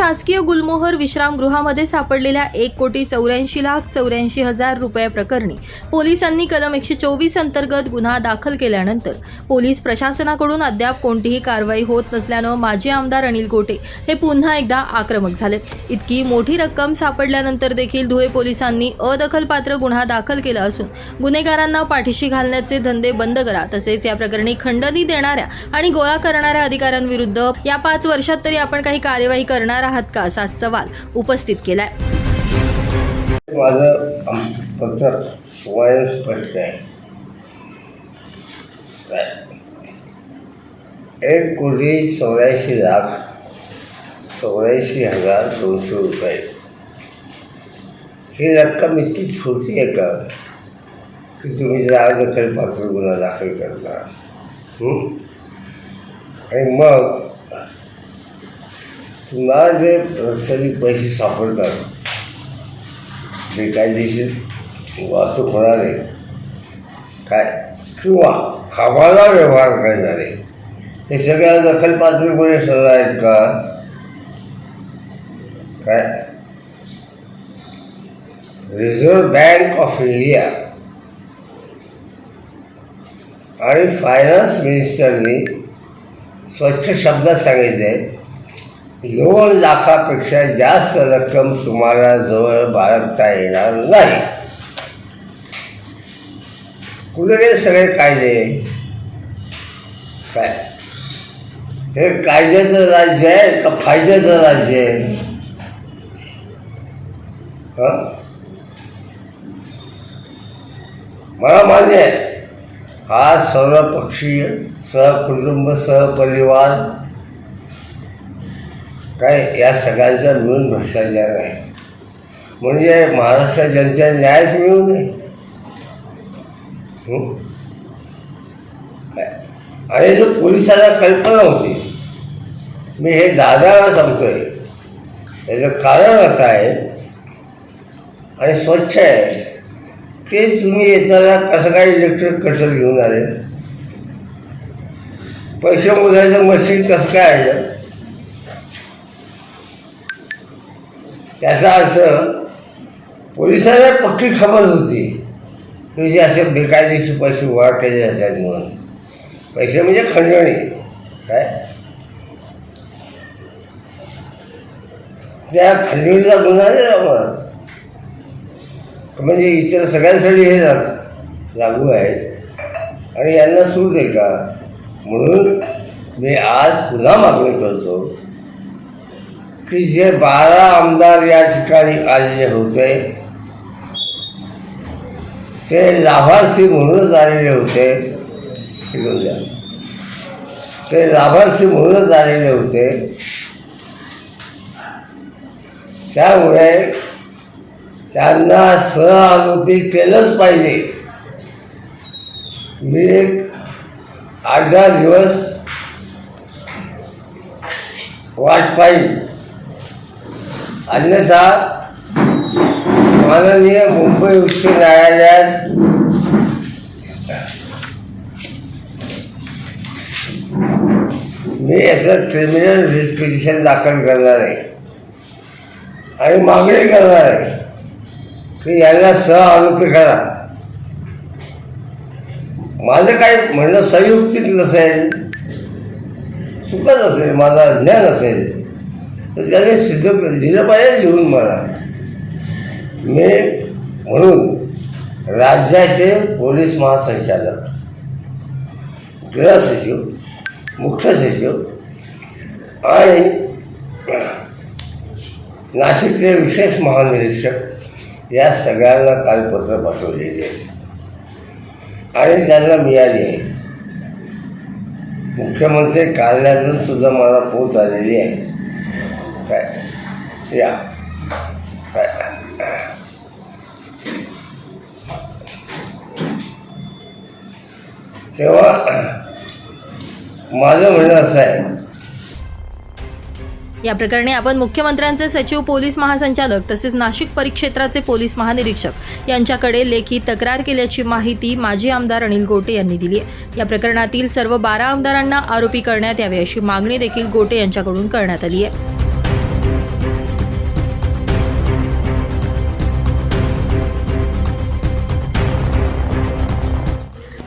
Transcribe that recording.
शासकीय गुलमोहर विश्रामगृहामध्ये सापडलेल्या एक कोटी चौऱ्याऐंशी लाख चौऱ्याऐंशी हजार रुपये प्रकरणी पोलिसांनी कलम एकशे चोवीस अंतर्गत गुन्हा दाखल केल्यानंतर पोलीस प्रशासनाकडून अद्याप कोणतीही कारवाई होत नसल्यानं माजी आमदार अनिल गोटे हे पुन्हा एकदा आक्रमक झालेत. इतकी मोठी रक्कम सापडल्यानंतर देखील धुळे पोलिसांनी अदखलपात्र गुन्हा दाखल केला असून गुन्हेगारांना पाठीशी घालण्याचे धंदे बंद करा तसेच या प्रकरणी खंडणी देणाऱ्या आणि गोळा करणाऱ्या अधिकाऱ्यांविरुद्ध या पाच वर्षात तरी आपण काही कार्यवाही करणार आहात का असा सवाल उपस्थित केलाय. आहे. एक कोटी चौऱ्याऐंशी लाख चौऱ्याऐंशी हजार दोनशे रुपये. ही रक्कम इतकी छोटी आहे का की तुम्ही जर दखल पात्र गुन्हा दाखल करता आणि मग तुम्हाला जे रस्त्याने पैसे सापडतात. बेकायदेशीर वाहतूक होणारे काय? किंवा हवाला व्यवहार करणारे. हे सगळ्या दखलपात्र कोणी सरळ आहेत का? काय? रिझर्व्ह बँक ऑफ इंडिया आणि फायनान्स मिनिस्टरनी स्वच्छ शब्दात सांगितले दोन लाखापेक्षा जास्त रक्कम तुम्हाला जवळ बाळगता येणार नाही. कुठे सगळे कायदे? काय? हे कायद्याचं राज्य आहे का फायद्याचं राज्य आहे? हं? मला मान्य आहे. हा सर्वपक्षीय सहकुटुंब सहपरिवार काय या सगळ्यांचा मिळून भ्रष्टाचार आहे. म्हणजे महाराष्ट्र जनतेला न्यायच मिळू नये काय? आणि जो पोलिसाला कल्पना होती मी हे दादा सांगतोय. याचं कारण असं आहे आणि स्वच्छ आहे. ते तुम्ही येताना कसं काय इलेक्ट्रिक कटर घेऊन आले? पैसे मोजायचं मशीन कसं काय आलं त्याचा अर्थ पोलिसांना पक्की खबर होती की जे असे बेकायदेशीर पैसे गोळा केले जातात म्हणून. पैसे म्हणजे खंडणी काय? त्या खंडणीचा गुन्हा नाही लागणार म्हणजे इतर सगळ्यांसाठी हे लाग लागू आहेत आणि यांना सूट आहे का? म्हणून मी आज पुन्हा मागणी करतो. की जे बारा आमदार या ठिकाणी आलेले होते ते लाभार्थी म्हणूनच आलेले होते. ते लाभार्थी म्हणूनच आलेले होते. त्यामुळे त्यांना सहआरोपी केलंच पाहिजे. मी एक आठ दहा दिवस वाट पाहिजे अन्यथा माननीय मुंबई उच्च न्यायालयात मी याचं क्रिमिनल रिट पिटिशन दाखल करणार आहे. आणि मागणी करणार आहे की यांना सह आरोपी करा. माझं काय म्हणणं संयुक्तिक नसेल चुकत असेल माझा अज्ञान असेल तर त्याने सिद्ध लिहिलं दिलं पाहिजे लिहून मला मी म्हणून राज्याचे पोलीस महासंचालक गृह सचिव मुख्य सचिव आणि नाशिकचे विशेष महानिरीक्षक या सगळ्यांना काल पत्र पाठवलेली आहे. आणि त्यांना मिळाली आहे. मुख्यमंत्री कार्यालयातून सुद्धा मला पोच आलेली आहे. Right. या Right. तेव्हा माझं म्हणणं असं आहे या प्रकरणी आपण मुख्यमंत्र्यांचे सचिव पोलीस महासंचालक तसेच नाशिक परिक्षेत्राचे पोलीस महानिरीक्षक यांच्याकडे लेखी तक्रार केल्याची माहिती माजी आमदार अनिल गोटे यांनी दिली आहे या प्रकरणातील सर्व बारा आमदारांना आरोपी करण्यात यावे अशी मागणी देखील गोटे यांच्याकडून करण्यात आली आहे